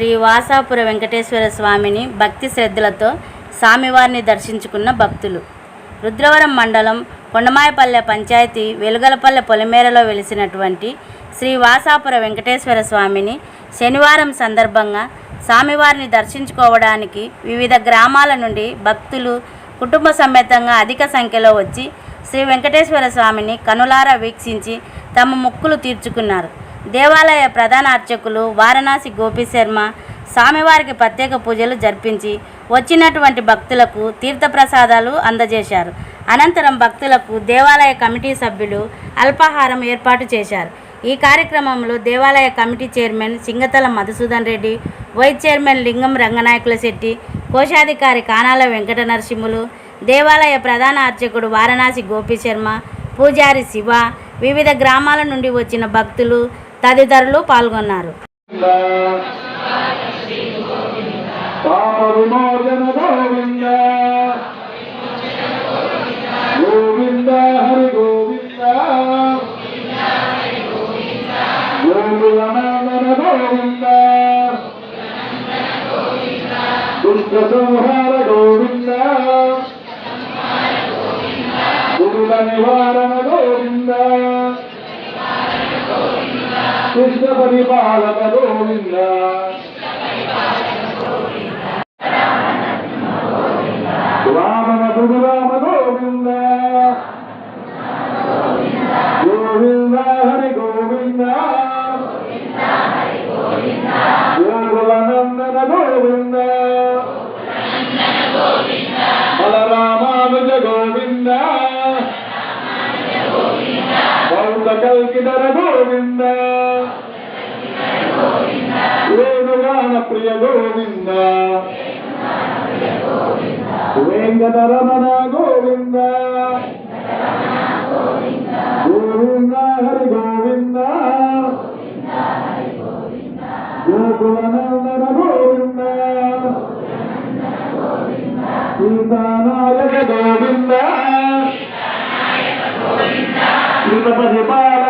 శ్రీ వాసాపుర వెంకటేశ్వర స్వామిని భక్తి శ్రద్ధలతో స్వామివారిని దర్శించుకున్న భక్తులు. రుద్రవరం మండలం కొండమాయపల్లె పంచాయతీ వెలుగలపల్లె పొలిమేరలో వెలిసినటువంటి శ్రీ వాసాపుర వెంకటేశ్వర స్వామిని శనివారం సందర్భంగా స్వామివారిని దర్శించుకోవడానికి వివిధ గ్రామాల నుండి భక్తులు కుటుంబ సమేతంగా అధిక సంఖ్యలో వచ్చి శ్రీ వెంకటేశ్వర స్వామిని కనులారా వీక్షించి తమ మొక్కులు తీర్చుకున్నారు. దేవాలయ ప్రధాన అర్చకులు వారణాసి గోపిశర్మ స్వామివారికి ప్రత్యేక పూజలు జరిపించి వచ్చినటువంటి భక్తులకు తీర్థప్రసాదాలు అందజేశారు. అనంతరం భక్తులకు దేవాలయ కమిటీ సభ్యులు అల్పాహారం ఏర్పాటు చేశారు. ఈ కార్యక్రమంలో దేవాలయ committee chairman Singatala Madhusudan Reddy vice chairman Lingam Ranganayakula Setty కోశాధికారి కానాల వెంకట నరసింహులు దేవాలయ ప్రధాన అర్చకుడు వారణాసి గోపి శర్మ పూజారి శివ వివిధ గ్రామాల నుండి వచ్చిన భక్తులు తదితరులు పాల్గొన్నారు. పాప గోవింద గోవింద. హరి గోవింద. గోకులనందన గోవింద దుష్ట సంహార గోవింద గురుల నివారణ గోవింద కృష్ణ పరిపాలక గోవింద వామన భృగురామ గోవింద గోవింద హరి గోవింద గోకులనందన గోవింద బలరామానుజ గోవింద. బౌద్ధ కల్కిదర గోవింద గోవింద. వెంకటరమణ గోవింద. గోవింద. హరి గోవింద. గోకులనందన గోవింద. సీతానాయక గోవింద. సీతపతి గోవింద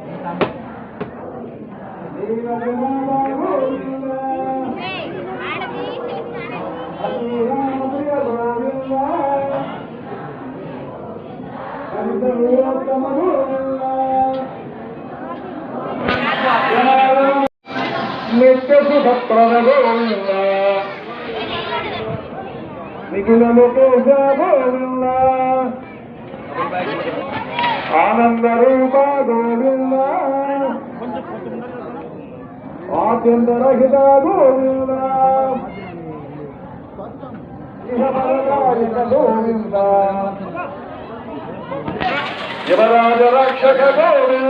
లోకేశ గోవింద ఆనంద రూప గోవింద. ఆద్యంత రహిత గోవింద. యువరాజ రక్షక గోవింద.